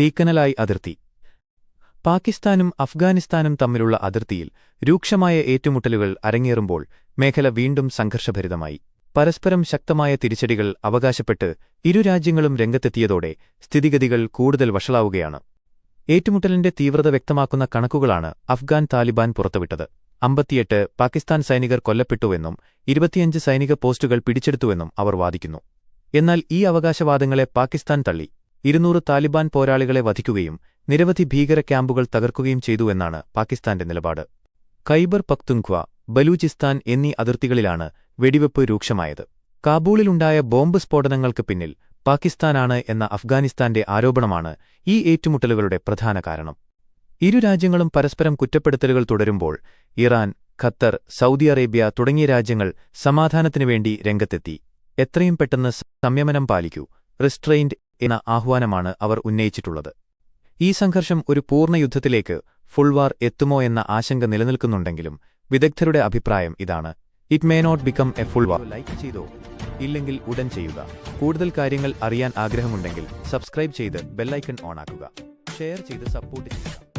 തീക്കനലായി അതിർത്തി. പാകിസ്ഥാനും അഫ്ഗാനിസ്ഥാനും തമ്മിലുള്ള അതിർത്തിയിൽ രൂക്ഷമായ ഏറ്റുമുട്ടലുകൾ അരങ്ങേറുമ്പോൾ മേഖല വീണ്ടും സംഘർഷഭരിതമായി. പരസ്പരം ശക്തമായ തിരിച്ചടികൾ അവകാശപ്പെട്ട് ഇരു രാജ്യങ്ങളും രംഗത്തെത്തിയതോടെ സ്ഥിതിഗതികൾ കൂടുതൽ വഷളാവുകയാണ്. ഏറ്റുമുട്ടലിന്റെ തീവ്രത വ്യക്തമാക്കുന്ന കണക്കുകളാണ് അഫ്ഗാൻ താലിബാൻ പുറത്തുവിട്ടത്. അമ്പത്തിയെട്ട് പാകിസ്ഥാൻ സൈനികർ കൊല്ലപ്പെട്ടുവെന്നും ഇരുപത്തിയഞ്ച് സൈനിക പോസ്റ്റുകൾ പിടിച്ചെടുത്തുവെന്നും അവർ വാദിക്കുന്നു. എന്നാൽ ഈ അവകാശവാദങ്ങളെ പാകിസ്ഥാൻ തള്ളി. ഇരുന്നൂറ് താലിബാൻ പോരാളികളെ വധിക്കുകയും നിരവധി ഭീകര ക്യാമ്പുകൾ തകർക്കുകയും ചെയ്തുവെന്നാണ് പാകിസ്ഥാന്റെ നിലപാട്. ഖൈബർ പക്തുൻഖ്വ ബലൂചിസ്ഥാൻ എന്നീ അതിർത്തികളിലാണ് വെടിവെപ്പ് രൂക്ഷമായത്. കാബൂളിലുണ്ടായ ബോംബ് സ്ഫോടനങ്ങൾക്ക് പിന്നിൽ പാകിസ്ഥാനാണ് എന്ന അഫ്ഗാനിസ്ഥാന്റെ ആരോപണമാണ് ഈ ഏറ്റുമുട്ടലുകളുടെ പ്രധാന കാരണം. ഇരു രാജ്യങ്ങളും പരസ്പരം കുറ്റപ്പെടുത്തലുകൾ തുടരുമ്പോൾ ഇറാൻ ഖത്തർ സൗദി അറേബ്യ തുടങ്ങിയ രാജ്യങ്ങൾ സമാധാനത്തിനുവേണ്ടി രംഗത്തെത്തി. എത്രയും പെട്ടെന്ന് സംയമനം പാലിക്കൂ. റിസ്ട്രെയിൻഡ് എന്ന ആഹ്വാനമാണ് അവർ ഉന്നയിച്ചിട്ടുള്ളത്. ഈ സംഘർഷം ഒരു പൂർണ യുദ്ധത്തിലേക്ക് ഫുൾവാർ എത്തുമോ എന്ന ആശങ്ക നിലനിൽക്കുന്നുണ്ടെങ്കിലും വിദഗ്ധരുടെ അഭിപ്രായം ഇതാണ്. It may not become a full war like ചെയ്തോ? ഇല്ലെങ്കിൽ ഉടൻ ചെയ്യുക. കൂടുതൽ കാര്യങ്ങൾ അറിയാൻ ആഗ്രഹമുണ്ടെങ്കിൽ സബ്സ്ക്രൈബ് ചെയ്ത് ബെല്ലൈക്കൺ ഓണാക്കുക ഷെയർ ചെയ്ത് സപ്പോർട്ട് ചെയ്യുക.